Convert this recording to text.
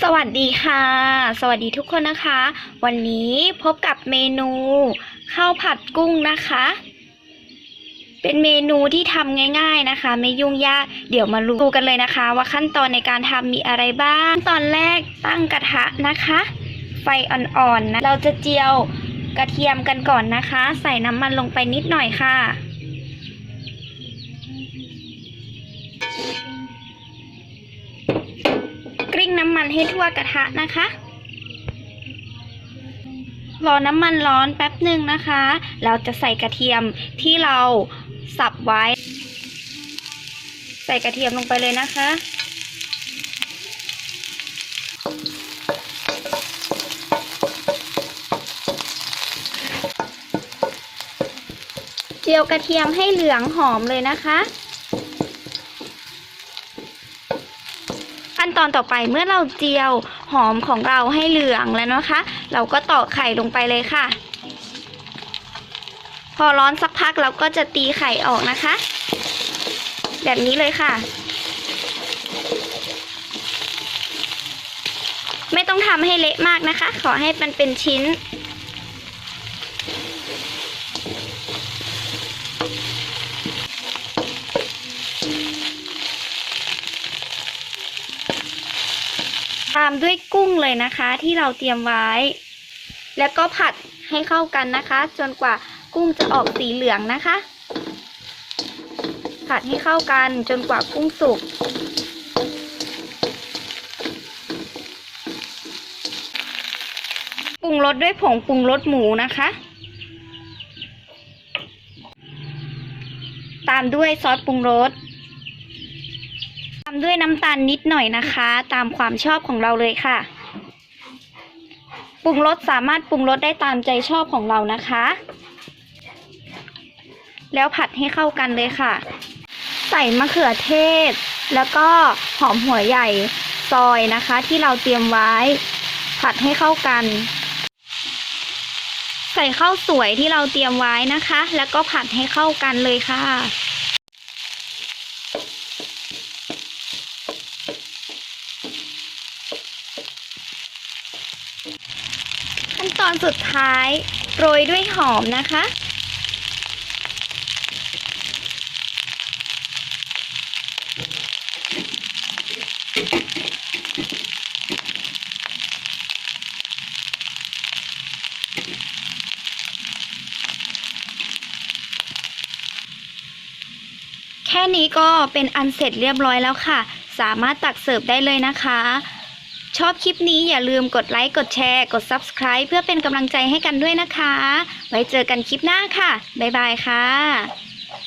สวัสดีค่ะ สวัสดีทุกคนนะคะ วันนี้พบกับเมนูข้าวผัดกุ้งนะคะ เป็นเมนูที่ทำง่าย ๆนะคะ ไม่ยุ่งยาก เดี๋ยวมาดูกันเลยนะคะ ว่าขั้นตอนในการทำมีอะไรบ้าง ตอนแรกตั้งกระทะนะคะ ไฟอ่อนๆนะเราจะเจียวกระเทียมกันก่อนนะคะ ใส่น้ำมันลงไปนิดหน่อยค่ะ มันให้ทั่วกระทะนะคะ รอน้ำมันร้อนแป๊บหนึ่งนะคะ เราจะใส่กระเทียมที่เราสับไว้ ใส่กระเทียมลงไปเลยนะคะเจียวกระเทียมให้เหลืองหอมเลยนะคะ ขั้นตอนต่อไปเมื่อเราเจียวหอมของเราให้เหลืองแล้วนะคะ เราก็ตอกไข่ลงไปเลยค่ะ พอร้อนสักพักเราก็จะตีไข่ออกนะคะ แบบนี้เลยค่ะ ไม่ต้องทำให้เละมากนะคะ ขอให้มันเป็นชิ้น ตามด้วยกุ้งเลยนะคะ ที่เราเตรียมไว้ แล้วก็ผัดให้เข้ากันนะคะ จนกว่ากุ้งจะออกสีเหลืองนะคะ ผัดให้เข้ากันจนกว่ากุ้งสุกปรุงรสด้วยผงปรุงรสหมูนะคะ ตามด้วยซอสปรุงรสามด้วยน้ำตาลนิดหน่อยนะคะ ตามความชอบของเราเลยค่ะ ปรุงรสสามารถปรุงรสได้ตามใจชอบของเรานะคะ แล้วผัดให้เข้ากันเลยค่ะ ใส่มะเขือเทศ แล้วก็หอมหัวใหญ่ซอยนะคะ ที่เราเตรียมไว้ ผัดให้เข้ากัน ใส่ข้าวสวยที่เราเตรียมไว้นะคะ แล้วก็ผัดให้เข้ากันเลยค่ะ ขั้นตอนสุดท้ายโรยด้วยหอมนะคะ แค่นี้ก็เป็นอันเสร็จเรียบร้อยแล้วค่ะ สามารถตักเสิร์ฟได้เลยนะคะ ชอบคลิปนี้อย่าลืมกดไลค์ กดแชร์ กด Subscribe เพื่อเป็นกำลังใจให้กันด้วยนะคะ ไว้เจอกันคลิปหน้าค่ะ บ๊ายบายค่ะ